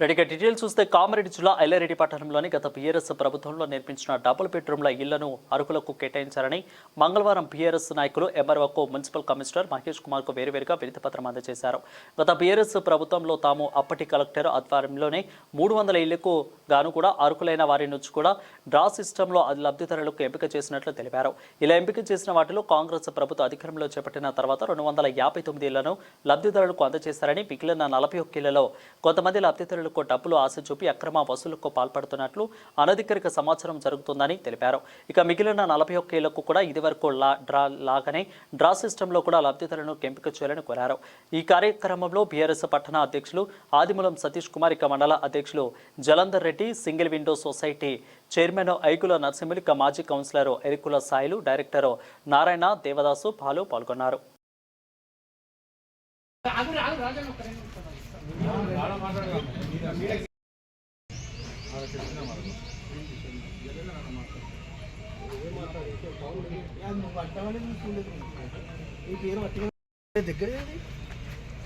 రెడీగా డీటెయిల్స్ చూస్తే కామారెడ్డి జిల్లా ఎల్లారెడ్డి పట్టణంలోని గత బీఆర్ఎస్ ప్రభుత్వంలో నిర్మించిన డబుల్ బెడ్రూమ్ల ఇళ్ళను అరుకులకు కేటాయించారని మంగళవారం బీఆర్ఎస్ నాయకులు ఎంఆర్ఓకు మున్సిపల్ కమిషనర్ మహేష్ కుమార్కు వేరువేరుగా వినతిపత్రం అందజేశారు. గత బీఆర్ఎస్ ప్రభుత్వంలో తాము అప్పటి కలెక్టర్ ఆధ్వర్యంలోనే మూడు వందల ఇళ్ళకు గాను కూడా అరుకులైన వారి నుంచి కూడా డ్రా సిస్టంలో లబ్ధిదారులకు ఎంపిక చేసినట్లు తెలిపారు. ఇలా ఎంపిక చేసిన వాటిలో కాంగ్రెస్ ప్రభుత్వ అధికారంలో చేపట్టిన తర్వాత రెండు వందల యాభై తొమ్మిది ఇళ్ళను లబ్ధిదారులకు అందజేశారని మిగిలిన నలభై ఒక్క ఇళ్ళలో కొంతమంది లబ్ధిదారులకు డబ్బులు ఆశ చూపి అక్రమ వసూలుకు పాల్పడుతున్నట్లు అనధికారిక సమాచారం జరుగుతుందని తెలిపారు. ఇక మిగిలిన నలభై ఒక్క ఏళ్ళకు కూడా ఇదివరకు లా డ్రా లాగానే డ్రా సిస్టంలో కూడా లబ్ధిదారులను ఎంపిక చేయాలని కోరారు. ఈ కార్యక్రమంలో బీఆర్ఎస్ పట్టణ అధ్యక్షులు ఆదిమూలం సతీష్ కుమార్ ఇక మండల అధ్యక్షులు Jalandhar Reddy single window society chairman Aikula Narasimhulu ఇక మాజీ కౌన్సిలర్ ఎరికుల సాయిలు డైరెక్టర్ నారాయణ దేవదాసు పాలు పాల్గొన్నారు.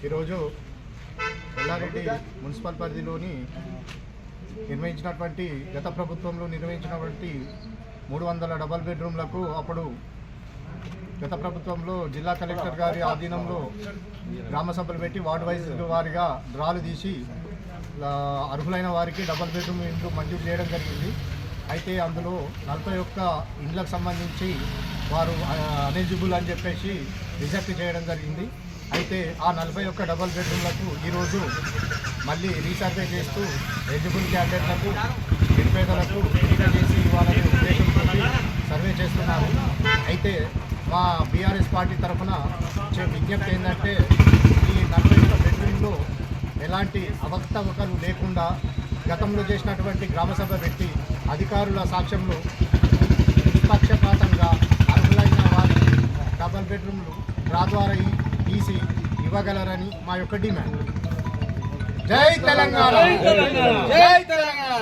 ఈరోజు ఎల్లారెడ్డి మున్సిపల్ పరిధిలోని నిర్వహించినటువంటి గత ప్రభుత్వంలో నిర్వహించినటువంటి మూడు వందల డబల్ బెడ్రూమ్లకు అప్పుడు గత ప్రభుత్వంలో జిల్లా కలెక్టర్ గారి ఆధీనంలో గ్రామ సభలు పెట్టి వార్డు వైజ్ వారిగా డ్రాలు తీసి అర్హులైన వారికి డబల్ బెడ్రూమ్ ఇండ్లు మంజూరు చేయడం జరిగింది. అయితే అందులో నలభై ఒక్క ఇండ్లకు సంబంధించి వారు అనెలిజిబుల్ అని చెప్పేసి రిజెక్ట్ చేయడం జరిగింది. అయితే ఆ నలభై ఒక్క డబల్ బెడ్రూమ్లకు ఈరోజు మళ్ళీ రీసర్వే చేస్తూ ఎలిజిబుల్ క్యాండిడేట్లకు నిరుపేదలకు చేసి ఇవ్వాలనే ఉద్దేశంతో సర్వే చేస్తున్నారు. అయితే మా బీఆర్ఎస్ పార్టీ తరఫున విజ్ఞప్తి ఏంటంటే ఈ నలభై ఒక్క బెడ్రూమ్లో ఎలాంటి అవకతవకలు లేకుండా గతంలో చేసినటువంటి గ్రామసభ పెట్టి అధికారుల సాక్ష్యంలో నిష్పక్షపాతంగా అర్హులైన వారికి డబల్ బెడ్రూమ్లు డ్రా ద్వారా తీసి ఇవ్వగలరని మా యొక్క డిమాండ్. జై తెలంగాణ! జై తెలంగాణ!